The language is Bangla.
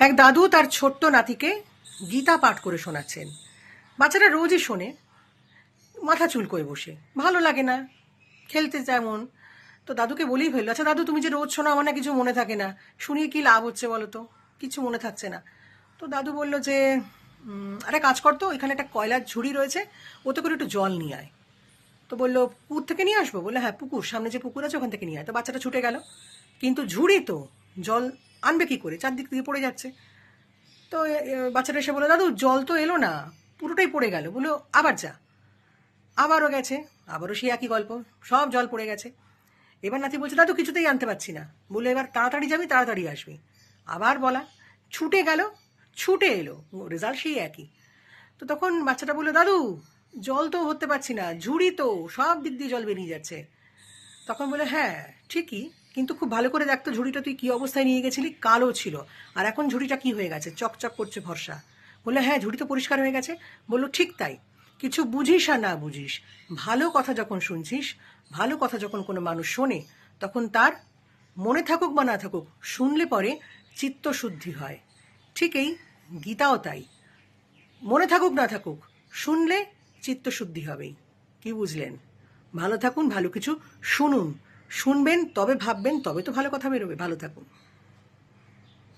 এক দাদু তার ছোট্ট নাতিকে গীতা পাঠ করে শোনাচ্ছেন। বাচ্চারা রোজই শোনে, মাথা চুলকোয় বসে, ভালো লাগে না, খেলতে যেমন। তো দাদুকে বলেই ফেলল আচ্ছা দাদু, তুমি যে রোজ শোনো, আমার না কিছু মনে থাকে না। শুনিয়ে কি লাভ হচ্ছে বলো তো? কিছু মনে থাকছে না। তো দাদু বলল যে আরে কাজ করতো এখানে একটা কয়লার ঝুড়ি রয়েছে, ওতে করে একটু জল নিয়ে আয়। তো বলল, পুকুর থেকে নিয়ে আসব? বলল হ্যাঁ পুকুর, সামনে যে পুকুর আছে ওখান থেকে নিয়ে আয়। তো বাচ্চাটা ছুটে গেল। কিন্তু ঝুড়ি তো, জল আনবে কি করে? চারদিক দিয়ে পড়ে যাচ্ছে। তো বাচ্চাটা এসে বলল দাদু, জল তো এলো না। পুরোটাই পড়ে গেল। বলল আবার যা। আবারও গেছে, আবারও সেই একই গল্প, সব জল পড়ে গেছে। এবার নাতি বলছে, দাদু, কিছুতেই আনতে পারছি না। বলে, এবার তাড়াতাড়ি যাবি, তাড়াতাড়ি আসবি। আবার বলা, ছুটে গেল, ছুটে এলো। রেজাল্ট সেই একই। তো তখন বাচ্চাটা বলল, দাদু, জল তো হতে পারছি না, ঝুড়ি তো, সব দিক দিয়ে জল বেরিয়ে যাচ্ছে। তখন বলে হ্যাঁ ঠিকই। কিন্তু খুব ভালো করে দেখতো ঝুড়িটা তুই কি অবস্থায় নিয়ে গেছিলি, কালো ছিল। আর এখন ঝুড়িটা কি হয়ে গেছে? চকচক করছে ভরসা। বললে হ্যাঁ ঝুড়ি তো পরিষ্কার হয়ে গেছে। বলল, ঠিক তাই। কিছু বুঝিস আর না বুঝিস। ভালো কথা যখন শুনছিস, ভালো কথা যখন কোনো মানুষ শোনে, তখন তার মনে থাকুক বা না থাকুক, শুনলে পরে চিত্ত শুদ্ধি হয়। ঠিক এই গীতাও তাই। মনে থাকুক, না থাকুক, শুনলে চিত্তশুদ্ধি হবেই। কি বুঝলেন? ভালো থাকুন, ভালো কিছু শুনুন। শুনবেন তবে ভাববেন তবে তো ভালো কথা বেরোবে। ভালো থাকুন।